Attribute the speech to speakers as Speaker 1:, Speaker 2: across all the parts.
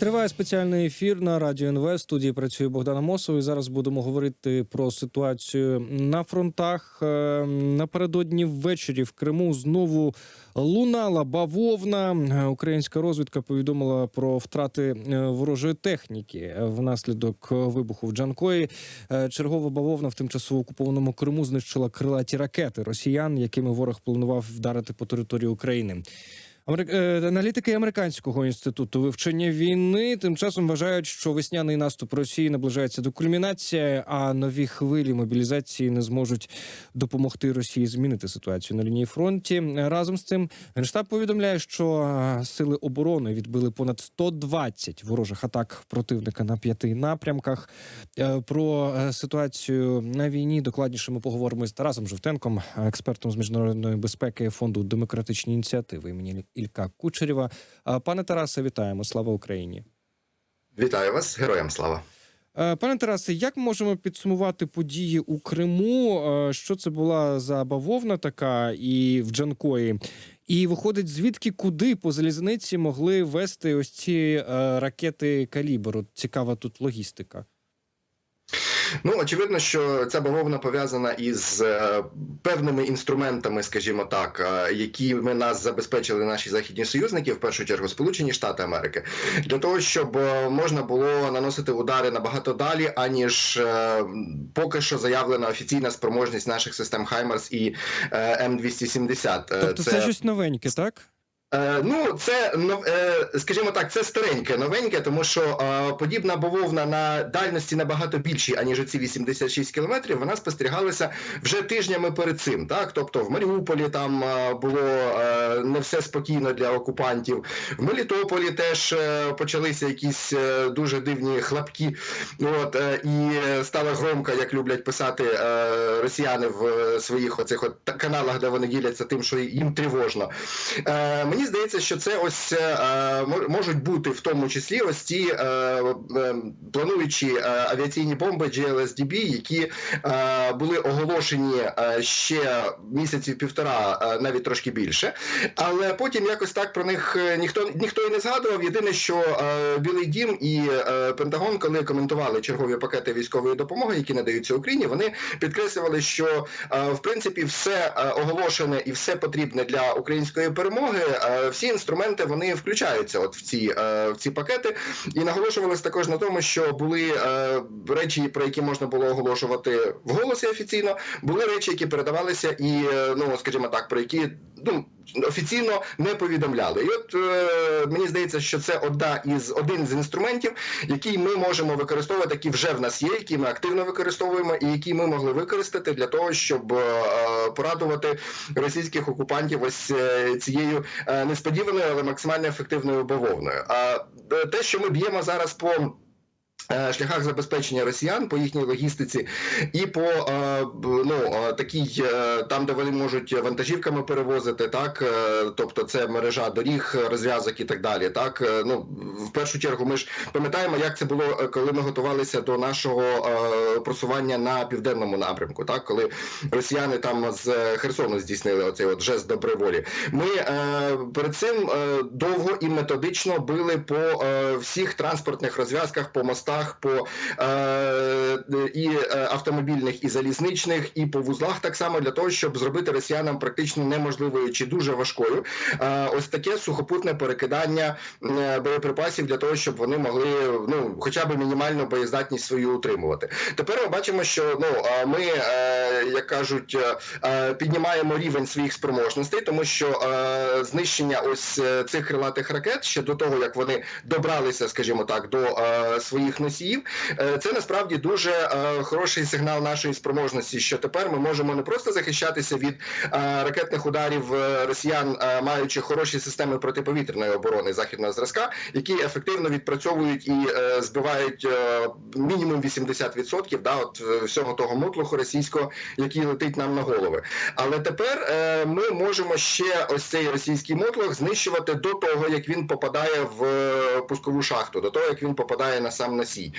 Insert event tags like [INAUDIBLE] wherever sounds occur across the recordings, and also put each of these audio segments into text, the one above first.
Speaker 1: Триває спеціальний ефір на радіо НВ. В студії працює Богдан Амосов. І зараз будемо говорити про ситуацію на фронтах. Е, Напередодні ввечері в Криму знову лунала бавовна. Е, Українська розвідка повідомила про втрати е, ворожої техніки внаслідок вибуху в Джанкої. Чергова бавовна в тимчасово окупованому Криму знищила крилаті ракети росіян, якими ворог планував вдарити по території України. Е, Аналітики американського інституту вивчення війни тим часом вважають, що весняний наступ Росії наближається до кульмінації, а нові хвилі мобілізації не зможуть допомогти Росії змінити ситуацію на лінії фронті. Разом з цим генштаб повідомляє, що сили оборони відбили понад 120 ворожих атак противника на п'яти напрямках. Е, Про е, ситуацію на війні докладніше ми поговоримо з Тарасом Жовтенком, експертом з міжнародної безпеки фонду демократичні ініціативи імені Ілька Кучерєва. Пане Тарасе, вітаємо! Слава Україні!
Speaker 2: Вітаю вас, героям слава.
Speaker 1: Пане Тарасе, як можемо підсумувати події у Криму? Що це була за бавовна така і в Джанкої? І виходить, звідки куди по залізниці могли вести ось ці е, ракети калібр? От Цікава тут логістика.
Speaker 2: Ну очевидно, що ця бавовна пов'язана із е, певними інструментами, скажімо так, е, якими нас забезпечили наші західні союзники, в першу чергу Сполучені Штати Америки, для того, щоб е, можна було наносити удари набагато далі, аніж поки що заявлена офіційна спроможність наших систем Хаймарс і М270. Е,
Speaker 1: Тобто це, щось новеньке, так?
Speaker 2: Е, ну, це е, скажімо так, це стареньке, новеньке, тому що е, подібна бавовна на дальності набагато більші, аніж ці 86 кілометрів. Вона спостерігалася вже тижнями перед цим. Так, тобто в Маріуполі там було не все спокійно для окупантів. В Мелітополі теж почалися якісь дуже дивні хлопки. От і стала громка, як люблять писати росіяни в своїх оцих от каналах, де вони діляться тим, що їм тривожно. Е, мені здається, що це ось е, можуть бути в тому числі ось ці е, е, плануючі е, авіаційні бомби GLSDB, які е, були оголошені е, ще місяців півтора, е, навіть трошки більше. Але потім якось так про них е, ніхто ніхто і не згадував. Єдине, що е, Білий Дім і е, Пентагон, коли коментували чергові пакети військової допомоги, які надаються Україні, вони підкреслювали, що е, в принципі все е, оголошене і все потрібне для української перемоги. Е, Всі інструменти вони включаються от в ці е, в ці пакети, і наголошувалось також на тому, що були е, речі, про які можна було оголошувати в голосі офіційно, були речі, які передавалися, і ну скажімо так, про які ну. Офіційно не повідомляли, і от е, мені здається, що це одна із один з інструментів, який ми можемо використовувати, які вже в нас є, які ми активно використовуємо, і які ми могли використати для того, щоб е, порадувати російських окупантів ось е, цією е, несподіваною, але максимально ефективною бавовною. А е, те, що ми б'ємо зараз по Шляхах забезпечення росіян по їхній логістиці і по е, ну е, такій е, там, де вони можуть вантажівками перевозити, так е, тобто це мережа доріг, розв'язок і так далі. Так Е, ну в першу чергу, ми ж пам'ятаємо, як це було, е, коли ми готувалися до нашого е, просування на південному напрямку. Так, коли росіяни там з Херсону здійснили оцей от жест доброї волі. Ми е, перед цим е, довго і методично били по е, всіх транспортних розв'язках, по мостах, по е, і е, автомобільних, і залізничних, і по вузлах, так само для того, щоб зробити росіянам практично неможливою чи дуже важкою. Е, ось таке сухопутне перекидання боєприпасів для того, щоб вони могли ну хоча б мінімальну боєздатність свою утримувати. Тепер ми бачимо, що ну ми, як кажуть, піднімаємо рівень своїх спроможностей, тому що знищення ось цих крилатих ракет ще до того, як вони добралися, скажімо так, до е, носіїв, е, це насправді дуже е, хороший сигнал нашої спроможності, що тепер ми можемо не просто захищатися від е, ракетних ударів росіян, маючи хороші системи протиповітряної оборони західного зразка, які ефективно відпрацьовують і збивають мінімум 80% да, от всього того мотлуху російського, який летить нам на голови. Але тепер ми можемо ще ось цей російський мотлох знищувати до того, як він попадає в пускову шахту, до того як він попадає на сам носій. Носій.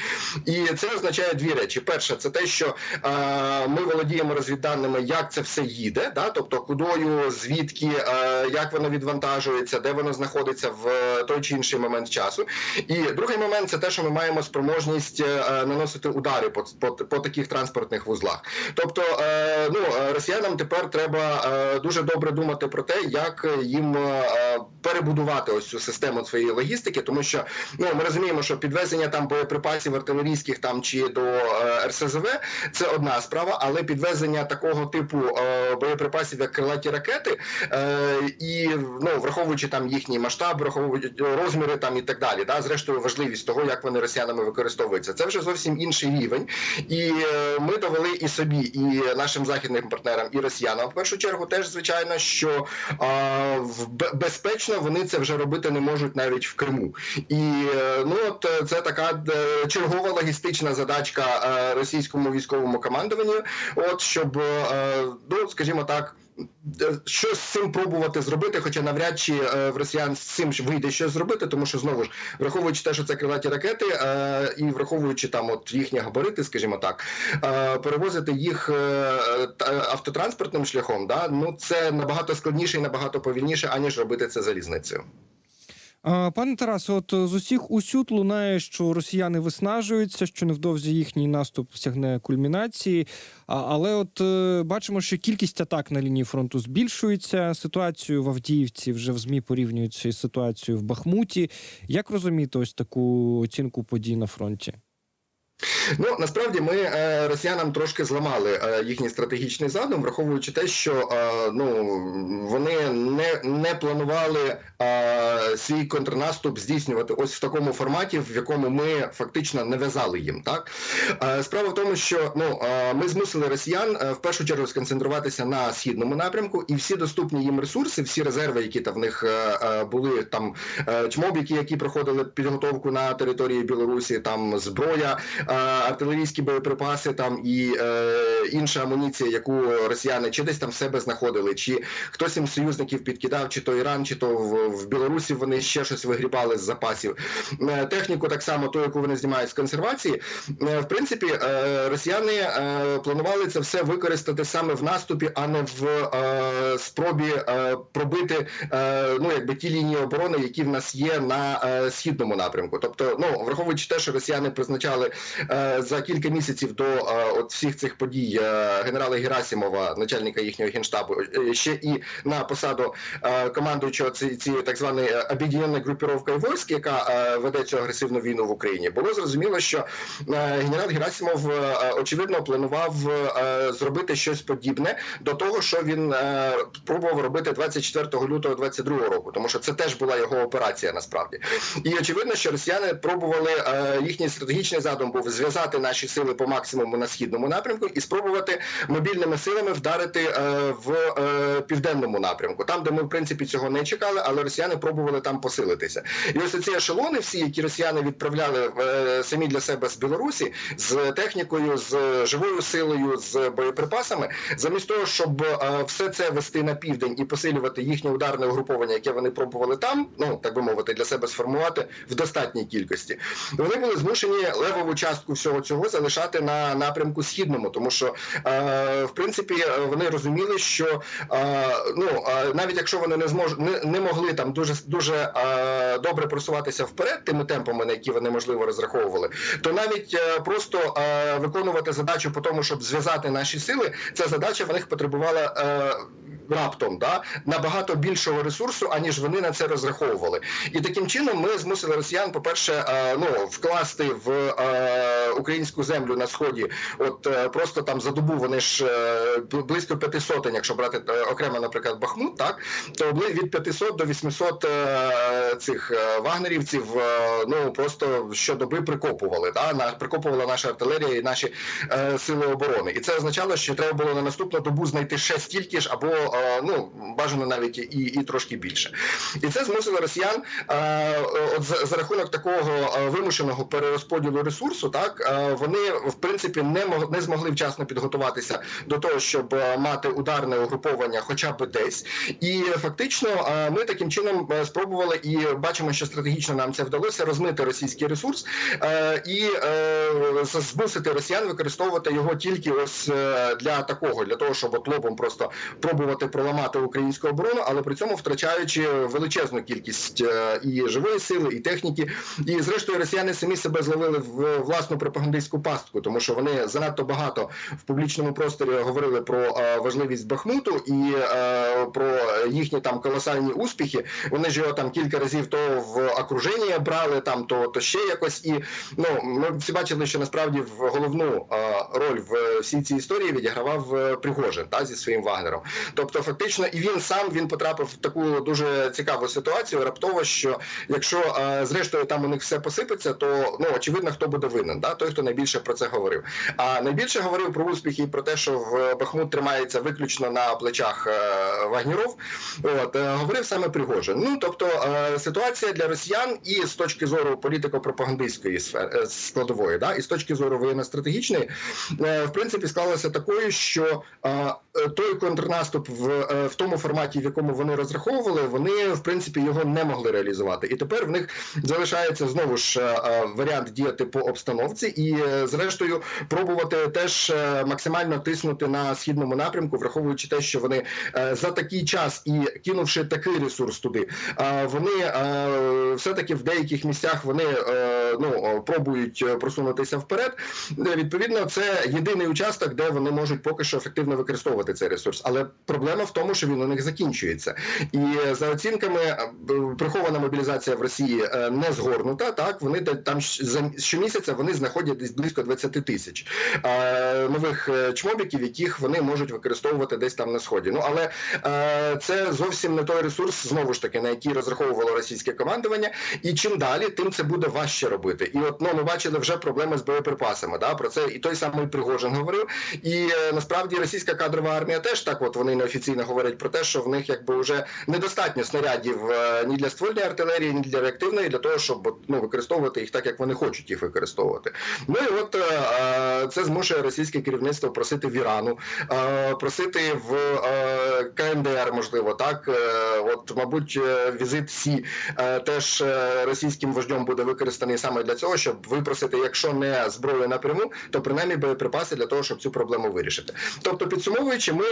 Speaker 2: І це означає дві речі: перше, це те, що е, ми володіємо розвідданими, як це все їде, да? тобто кудою, звідки, е, як воно відвантажується, де воно знаходиться в е, той чи інший момент часу. І другий момент це те, що ми маємо спроможність е, наносити удари по, по, по таких транспортних вузлах. Тобто, е, ну е, росіянам тепер треба е, дуже добре думати про те, як їм е, перебудувати ось цю систему своєї логістики, тому що ну ми розуміємо, що підвезення там боєприпасів артилерійських там чи до е, РСЗВ це одна справа, але підвезення такого типу е, боєприпасів, як крилаті ракети, е, і ну враховуючи там їхній масштаб, враховуючи розміри там і так далі, да, зрештою важливість того, як вони росіянами використовуються, це вже зовсім інший рівень, і ми довели і собі, і нашим західним партнерам, і росіянам в першу чергу, теж звичайно, що безпечно вони це вже робити не можуть навіть в Криму. І ну от це така чергова логістична задачка е, російському військовому командуванню. От щоб е, ну скажімо так. е, Щось з цим пробувати зробити, хоча навряд чи в росіян з цим вийде щось зробити, тому що знову ж враховуючи те, що це крилаті ракети, і враховуючи там от їхні габарити, скажімо так, перевозити їх автотранспортним шляхом, да ну це набагато складніше і набагато повільніше, аніж робити це залізницею.
Speaker 1: Пане Тарас, от е, з усіх усюд лунає, що росіяни виснажуються, що невдовзі їхній наступ сягне кульмінації. Але от е, бачимо, що кількість атак на лінії фронту збільшується. Ситуацію в Авдіївці вже в ЗМІ порівнюють з ситуацією в Бахмуті. Як розуміти ось таку оцінку подій на фронті?
Speaker 2: Ну насправді ми е, росіянам трошки зламали е, їхній стратегічний задум, враховуючи те, що е, ну вони не, не планували свій контрнаступ здійснювати ось в такому форматі, в якому ми фактично не в'язали їм. Так справа в тому, що ну ми змусили росіян в першу чергу сконцентруватися на східному напрямку, і всі доступні їм ресурси, всі резерви, які там в них були там чмобіки, які проходили підготовку на території Білорусі, там зброя. Артилерійські боєприпаси там і е, інша амуніція, яку росіяни чи десь там в себе знаходили, чи хтось їм союзників підкидав, чи то Іран, чи то в, в Білорусі вони ще щось вигрібали з запасів. Е, техніку так само, ту, яку вони знімають з консервації. Е, в принципі, е, росіяни е, планували це все використати саме в наступі, а не в е, спробі е, пробити е, ну якби ті лінії оборони, які в нас є на е, східному напрямку. Тобто, ну враховуючи те, що росіяни призначали за кілька місяців до е, от всіх цих подій е, генерала Герасимова, начальника їхнього генштабу, е, ще і на посаду е, командуючого цієї так званої е, об'єднаної групіровки військ, яка е, веде цю агресивну війну в Україні, було зрозуміло, що е, генерал Герасимов е, очевидно планував е, зробити щось подібне до того, що він е, пробував робити 24 лютого 22 року, тому що це теж була його операція насправді. І очевидно, що росіяни пробували е, їхній стратегічний задум був зв'язати наші сили по максимуму на східному напрямку і спробувати мобільними силами вдарити е, в е, південному напрямку, там, де ми в принципі цього не чекали, але росіяни пробували там посилитися. І ось ці ешелони, всі, які росіяни відправляли е, самі для себе з Білорусі, з технікою, з живою силою, з боєприпасами, замість того, щоб все це вести на південь і посилювати їхнє ударне угруповання, яке вони пробували там, ну так би мовити, для себе сформувати в достатній кількості. Вони були змушені левову частку всього цього залишати на напрямку східному, тому що е, в принципі вони розуміли, що е, ну е, навіть якщо вони не змож не, не могли там дуже дуже добре просуватися вперед тими темпами, на які вони можливо розраховували, то навіть просто виконувати задачу по тому, щоб зв'язати наші сили, ця задача в них потребувала. Раптом да набагато більшого ресурсу, аніж вони на це розраховували, і таким чином ми змусили росіян, по перше, ну вкласти в українську землю на сході. От е, просто там за добу вони ж е, близько п'яти сотень, якщо брати е, окремо, наприклад, Бахмут, так то від 500 до 800 е, цих е, вагнерівців е, ну просто щодоби прикопували. На прикопувала наша артилерія і наші е, сили оборони. І це означало, що треба було на наступну добу знайти ще стільки ж або е, е, ну бажано навіть і, і трошки більше. І це змусило росіян е, от за, рахунок такого е, вимушеного перерозподілу ресурсу, так е, вони в принципі не мог, не змогли вчасно підготуватися до того, щоб е, мати ударне угруповання, хоча б десь. І фактично е, ми таким чином спробували і бачимо, що стратегічно нам це вдалося розмити російський ресурс і змусити росіян використовувати його тільки ось для такого, для того, щоб от лобом просто пробувати проламати українську оборону, але при цьому втрачаючи величезну кількість і живої сили, і техніки. І зрештою росіяни самі себе зловили в власну пропагандистську пастку, тому що вони занадто багато в публічному просторі говорили про е, важливість Бахмуту і е, про їхні там колосальні успіхи. Вони ж його там кілька разів то в окруження брали, там то, то ще якось. І ну ми всі бачили, що насправді в головну е, роль в всій цій історії відігравав Пригожин та зі своїм Вагнером. Тобто, фактично, і він сам він потрапив в таку дуже цікаву ситуацію. Раптово, що якщо зрештою там у них все посипеться, то ну очевидно, хто буде винен, да? той, хто найбільше про це говорив. А найбільше говорив про успіхи і про те, що в Бахмут тримається виключно на плечах е, Вагнеров. От е, говорив саме Пригожин. Ну тобто е, ситуація для росіян і з точки зору політико-пропагандистської складової, да, і з точки зору воєнно-стратегічної, в принципі, склалася такою, що той контрнаступ в, в тому форматі, в якому вони розраховували, вони в принципі його не могли реалізувати. І тепер в них залишається знову ж варіант діяти по обстановці, і е, зрештою пробувати теж е, максимально тиснути на східному напрямку, враховуючи те, що вони е, за такий час і кинувши такий ресурс туди, вони е, все-таки в деяких місцях вони ну пробують просунутися вперед. Відповідно, це єдиний участок, де вони можуть поки що ефективно використовувати цей ресурс. Але проблема в тому, що він у них закінчується, і за оцінками прихована мобілізація в Росії не згорнута. Так вони там щомісяця вони знаходять десь близько 20 тисяч е, нових е, чмобіків, яких вони можуть використовувати десь там на сході. Ну але е, це зовсім не той ресурс, знову ж таки, на який розраховувало російське командування. І чим далі, тим це буде важче робити. І от ну ми бачили вже проблеми з боєприпасами. Да, про це і той самий Пригожин говорив. І насправді російська кадрова армія теж так, от вони неофіційно говорять про те, що в них якби вже недостатньо снарядів ні для ствольної артилерії, ні для реактивної, для того, щоб ну використовувати їх так, як вони хочуть їх використовувати. Ну і от е, е, це змушує російське керівництво просити в Ірану, е, просити в КНДР, можливо, так от, мабуть, візит Сі теж російським вождем буде використаний саме для цього, щоб випросити, якщо не зброю напряму, то принаймні боєприпаси для того, щоб цю проблему вирішити. Тобто, підсумовуючи, ми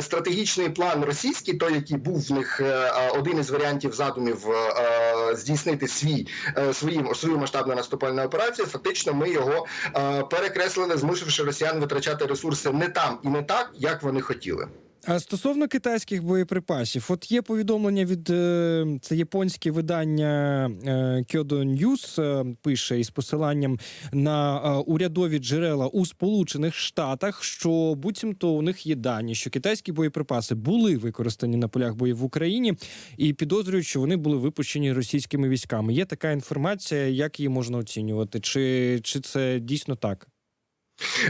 Speaker 2: стратегічний план російський, той, який був в них один із варіантів задумів здійснити свій е, свої, свою масштабну наступальну операцію, фактично ми його е, перекреслили, змусивши росіян витрачати ресурси не там і не так, як вони хотіли.
Speaker 1: А стосовно китайських боєприпасів, от є повідомлення від е, це японське видання е, Kyodo News е, пише із посиланням на урядові джерела у Сполучених Штатах, що буцімто у них є дані, що китайські боєприпаси були використані на полях боїв в Україні, і підозрюють, що вони були випущені російськими військами. Є така інформація, як її можна оцінювати? Чи, чи це дійсно так?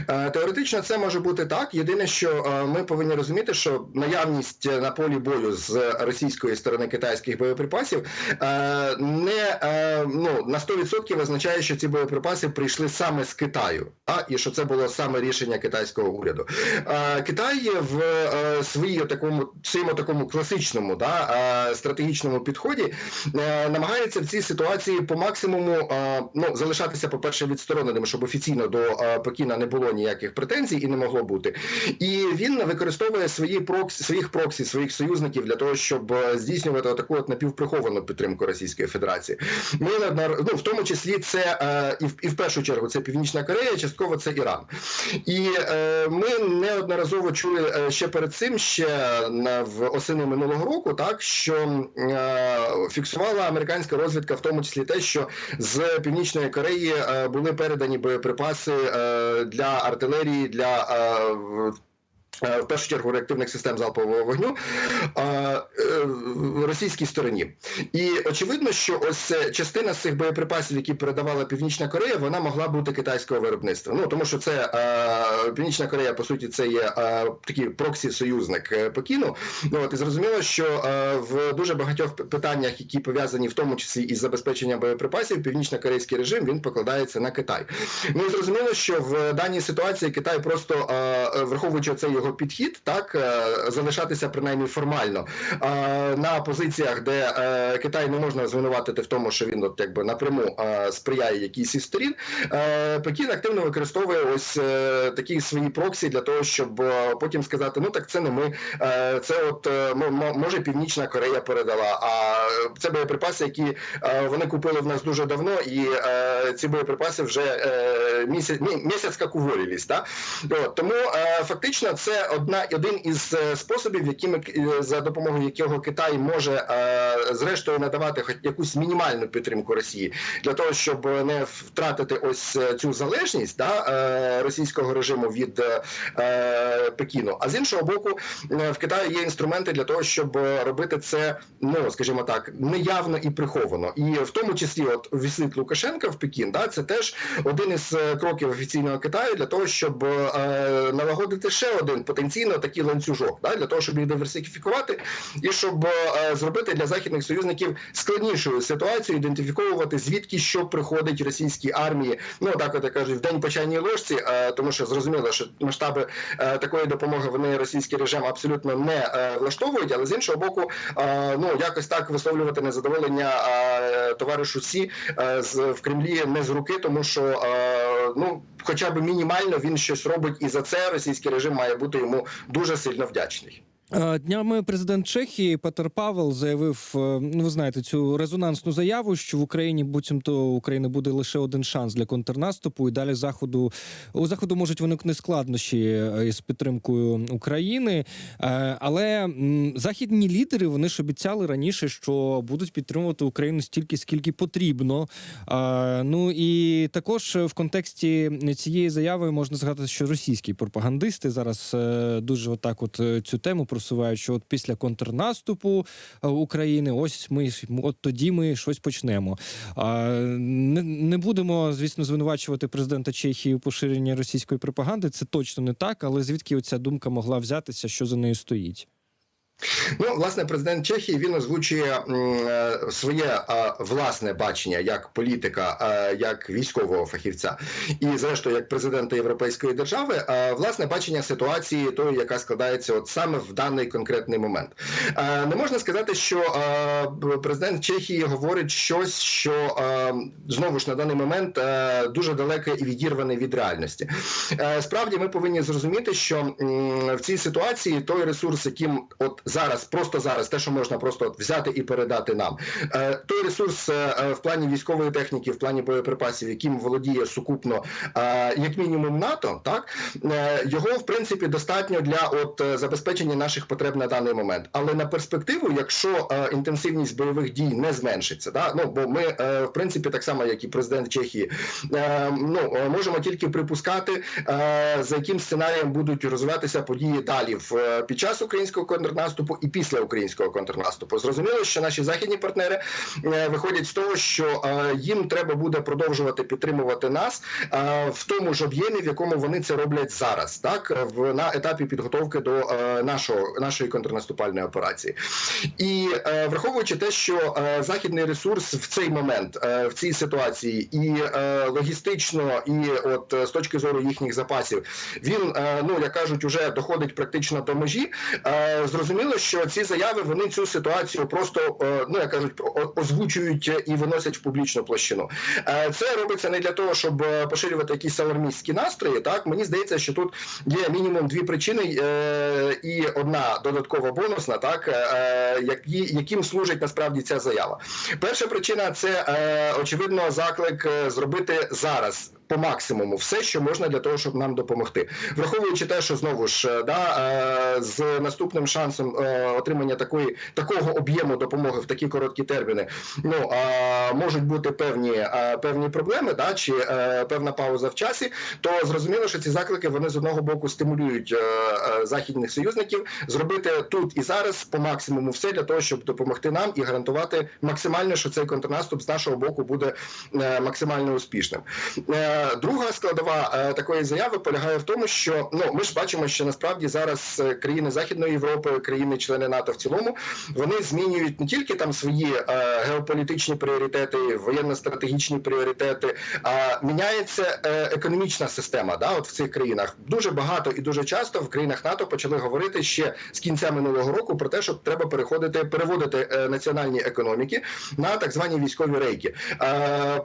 Speaker 2: Е, Теоретично це може бути так. Єдине, що е, ми повинні розуміти, що наявність на полі бою з російської сторони китайських боєприпасів е, не е, ну на 100% означає, що ці боєприпаси прийшли саме з Китаю, а і що це було саме рішення китайського уряду. Е, Китай в е, своїй такому своєму такому класичному да, е, стратегічному підході е, намагається в цій ситуації по максимуму е, ну залишатися, по перше, відстороненим, щоб офіційно до е, Пекіна не було ніяких претензій і не могло бути. І він використовує свої проксі, своїх проксі, своїх союзників для того, щоб е, здійснювати таку от напівприховану підтримку Російської Федерації. Ми ну, в тому числі це е, і, в, і в першу чергу це Північна Корея, частково це Іран. І е, ми неодноразово чули ще перед цим, ще на в осени минулого року, так що фіксувала американська розвідка, в тому числі те, що з Північної Кореї були передані боєприпаси для артилерії для. Е, в- першу чергу реактивних систем залпового вогню. Е, е, російській стороні. І очевидно, що ось частина з цих боєприпасів, які передавала Північна Корея, вона могла бути китайського виробництва. Ну тому що це Північна Корея, по суті, це є такий проксі-союзник е, Пекіну. Ну от і зрозуміло, що в дуже багатьох питаннях, які пов'язані в тому числі із забезпеченням боєприпасів, північно-корейський режим він покладається на Китай. Ну і зрозуміло, що в даній ситуації Китай просто враховуючи цей його підхід, так е, залишатися принаймні формально е, на позиціях, де е, Китай не можна звинуватити в тому, що він от якби напряму сприяє якійсь із сторін. Пекін активно використовує ось такі свої проксі для того, щоб потім сказати: ну так це не ми, це от мо- мо- може Північна Корея передала. А це боєприпаси, які вони купили в нас дуже давно, і ці боєприпаси вже місяць мі- місяць як уволілись. Да? Тому фактично це одна один із е, способів, якими е, за допомогою якого Китай може е, зрештою надавати хоч якусь мінімальну підтримку Росії для того, щоб не втратити ось цю залежність да, російського режиму від Пекіну. А з іншого боку, в Китаї є інструменти для того, щоб робити це, ну скажімо так, неявно і приховано. І в тому числі, от візит Лукашенка в Пекін, да, це теж один із кроків офіційного Китаю для того, щоб налагодити ще один потенційно такий ланцюжок, да, для того, щоб їх диверсифікувати і щоб е, зробити для західних союзників складнішою ситуацію, ідентифіковувати звідки що приходить російській армії. Ну так от я кажу, в день по чайній ложці, е, тому що зрозуміло, що масштаби е, такої допомоги вони російський режим абсолютно не е, влаштовують, але з іншого боку, е, ну якось так висловлювати незадоволення е, товаришу Сі е, з в Кремлі не з руки, тому що е, ну. Хоча б мінімально він щось робить, і за це російський режим має бути йому дуже сильно вдячний.
Speaker 1: Е, Днями президент Чехії Петер Павел заявив: е, ну ви знаєте, цю резонансну заяву, що в Україні буцімто України буде лише один шанс для контрнаступу, і далі заходу у заходу можуть виникнути складнощі е, із підтримкою України. Але західні лідери вони ж обіцяли раніше, що будуть підтримувати Україну стільки, скільки потрібно. Ну і також в контексті цієї заяви можна згадати, що російські пропагандисти зараз дуже отак, от цю тему просувають, що от після контрнаступу е, України, ось ми от тоді ми щось почнемо. Не, не будемо, звісно, звинувачувати президента Чехії у поширенні російської пропаганди. Це точно не так, але звідки оця думка могла взятися, що за нею стоїть?
Speaker 2: Ну, власне, президент Чехії він озвучує е, своє е, власне бачення як політика, е, як військового фахівця, і зрештою як президента Європейської держави, власне бачення ситуації, тої, яка складається от саме в даний конкретний момент. Не можна сказати, що президент Чехії говорить щось, що знову ж на даний момент дуже далеке і відірване від реальності. Справді, ми повинні зрозуміти, що в цій ситуації той ресурс, яким от зараз, просто зараз, те, що можна просто взяти і передати нам, е, той ресурс е, е, в плані військової техніки, в плані боєприпасів, яким володіє сукупно, як мінімум НАТО, так його в принципі достатньо для от забезпечення наших потреб на даний момент. Але на перспективу, якщо інтенсивність бойових дій не зменшиться, да, ну бо ми в принципі так само, як і президент Чехії, ну можемо тільки припускати, за яким сценарієм будуть розвиватися події далі в під час українського контрнаступу і після українського контрнаступу. Зрозуміло, що наші західні партнери е, виходять з того, що е, їм треба буде продовжувати підтримувати нас е, в тому ж об'ємі, в якому вони це роблять зараз, так в на етапі підготовки до нашого нашої контрнаступальної операції. І враховуючи те, що західний ресурс в цей момент, в цій ситуації, і логістично, і от з точки зору їхніх запасів, він ну як кажуть, уже доходить практично до межі. Е, зрозуміло, що ці заяви вони цю ситуацію просто е, ну як кажуть, озвучують і виносять в публічну площину. Е, це робиться не для того, щоб е, поширювати якісь алармістські настрої. Так мені здається, що тут є мінімум дві причини, і одна додаткова бонусна, так яким служить насправді ця заява. Перша причина це очевидно заклик зробити зараз по максимуму все, що можна для того, щоб нам допомогти, враховуючи те, що знову ж е, да, е, з наступним шансом е, отримання такої такого об'єму допомоги в такі короткі терміни, ну можуть бути певні певні проблеми, да, чи певна пауза в часі, то зрозуміло, що ці заклики вони з одного боку стимулюють західних союзників зробити тут і зараз по максимуму все для того, щоб допомогти нам і гарантувати максимально, що цей контрнаступ з нашого боку буде максимально успішним. Е, Друга складова е, такої заяви полягає в тому, що ну ми ж бачимо, що насправді зараз е, країни Західної Європи, країни-члени НАТО в цілому, вони змінюють не тільки там свої геополітичні пріоритети, воєнно-стратегічні пріоритети, а міняється економічна система. Да, от в цих країнах дуже багато і дуже часто в країнах НАТО почали говорити ще з кінця минулого року про те, що треба переходити, переводити національні економіки на так звані військові рейки,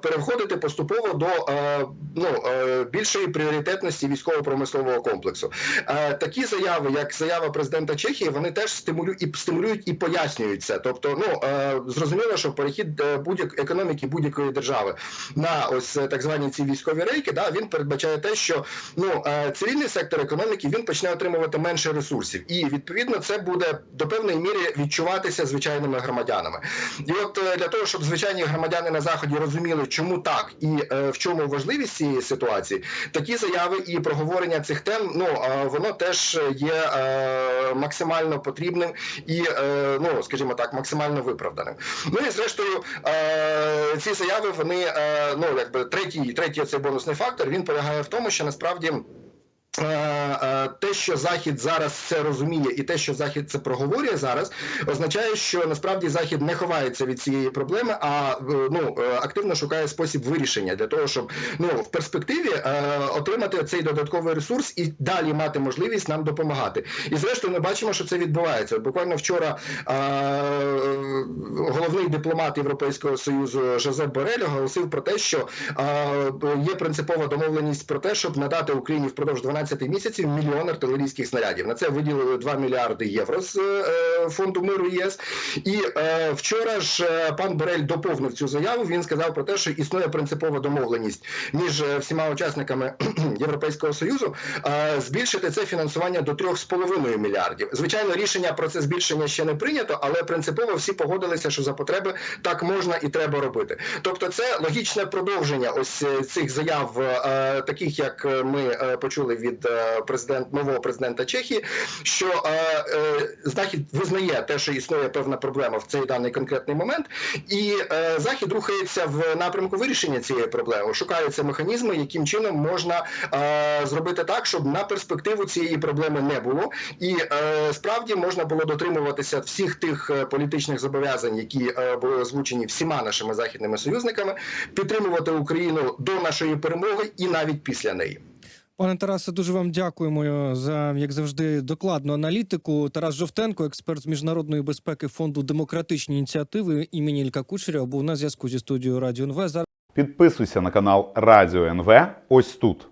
Speaker 2: переходити поступово до ну е, більшої пріоритетності військово-промислового комплексу. Е, такі заяви, як заява президента Чехії, вони теж стимулюють і стимулюють і пояснюють це. Тобто, ну е, зрозуміло, що перехід е, будь-як економіки будь-якої держави на ось так звані ці військові рейки, да він передбачає те, що ну цивільний сектор економіки він почне отримувати менше ресурсів, і відповідно це буде до певної міри відчуватися звичайними громадянами. І от для того, щоб звичайні громадяни на заході розуміли, чому так і в чому важливість цієї ситуації, такі заяви і проговорення цих тем, ну воно теж є е, максимально потрібним і е, ну скажімо так, максимально виправданим. Ну і зрештою, е, ці заяви вони ну якби третій, третій цей бонусний фактор. Він полягає в тому, що насправді. Е, е, Те, що захід зараз це розуміє, і те, що захід це проговорює зараз, означає, що насправді захід не ховається від цієї проблеми, а е, ну активно шукає спосіб вирішення для того, щоб ну в перспективі отримати цей додатковий ресурс і далі мати можливість нам допомагати. І зрештою, ми бачимо, що це відбувається. Буквально вчора головний дипломат Європейського союзу Жозеп Борель оголосив про те, що є принципова домовленість про те, щоб надати Україні впродовж 12 місяців мільйон артилерійських снарядів. На це виділили 2 мільярди євро з е, фонду миру ЄС. І е, вчора ж е, пан Борель доповнив цю заяву. Він сказав про те, що існує принципова домовленість між всіма учасниками [CLEARS THROAT] Європейського союзу збільшити це фінансування до 3,5 мільярдів. Звичайно, рішення про це збільшення ще не прийнято, але принципово всі погодилися, що за потреби так можна і треба робити. Тобто, це логічне продовження ось цих заяв, таких як ми почули від е, президент нового президента Чехії, що е, е, захід визнає те, що існує певна проблема в цей даний конкретний момент, і захід рухається в напрямку вирішення цієї проблеми. Шукаються механізми, яким чином можна зробити так, щоб на перспективу цієї проблеми не було, і справді можна було дотримуватися всіх тих політичних зобов'язань, які були озвучені всіма нашими західними союзниками, підтримувати Україну до нашої перемоги і навіть після неї.
Speaker 1: Пане Тарасе, дуже вам дякуємо за як завжди докладну аналітику. Тарас Жовтенко, експерт з міжнародної безпеки фонду демократичні ініціативи імені Ілька Кучеря, був на зв'язку зі студією Радіо НВ. Зараз
Speaker 3: Підписуйся на канал Радіо НВ ось тут.